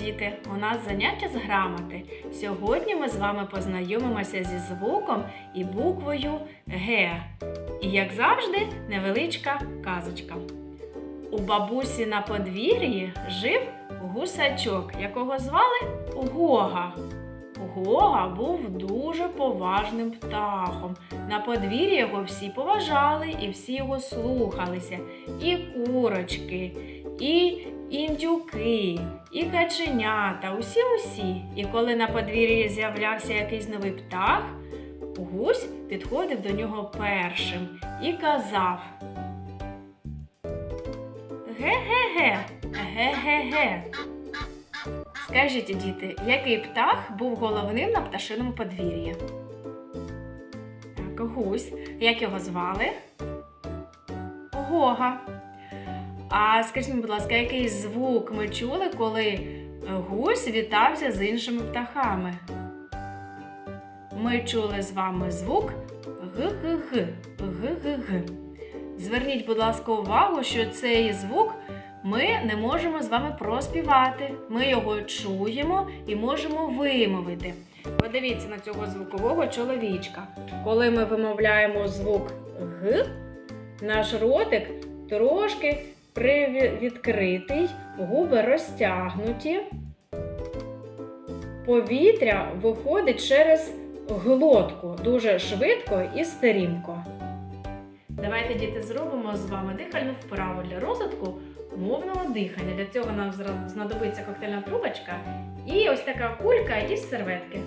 діти! У нас заняття з грамоти. Сьогодні ми з вами познайомимося зі звуком і буквою Г. І, як завжди, невеличка казочка. У бабусі на подвір'ї жив гусачок, якого звали Гога. Гога був дуже поважним птахом. На подвір'ї його всі поважали і всі його слухалися. І курочки, і індюки, і каченята, усі-усі. І коли на подвір'ї з'являвся якийсь новий птах, гусь підходив до нього першим і казав: Ге-ге-ге, ге-ге-ге. Скажіть, діти, який птах був головним на пташиному подвір'ї? Так, гусь. Як його звали? Гога. А скажіть, будь ласка, який звук ми чули, коли е, гусь вітався з іншими птахами? Ми чули з вами звук г-г-г. Г-г-г. Зверніть, будь ласка, увагу, що цей звук ми не можемо з вами проспівати. Ми його чуємо і можемо вимовити. Подивіться на цього звукового чоловічка. Коли ми вимовляємо звук Г, наш ротик трошки привідкритий, губи розтягнуті. Повітря виходить через глотку дуже швидко і стрімко. Давайте, діти, зробимо з вами дихальну вправу для розвитку мовного дихання. Для цього нам знадобиться коктейльна трубочка і ось така кулька із серветки.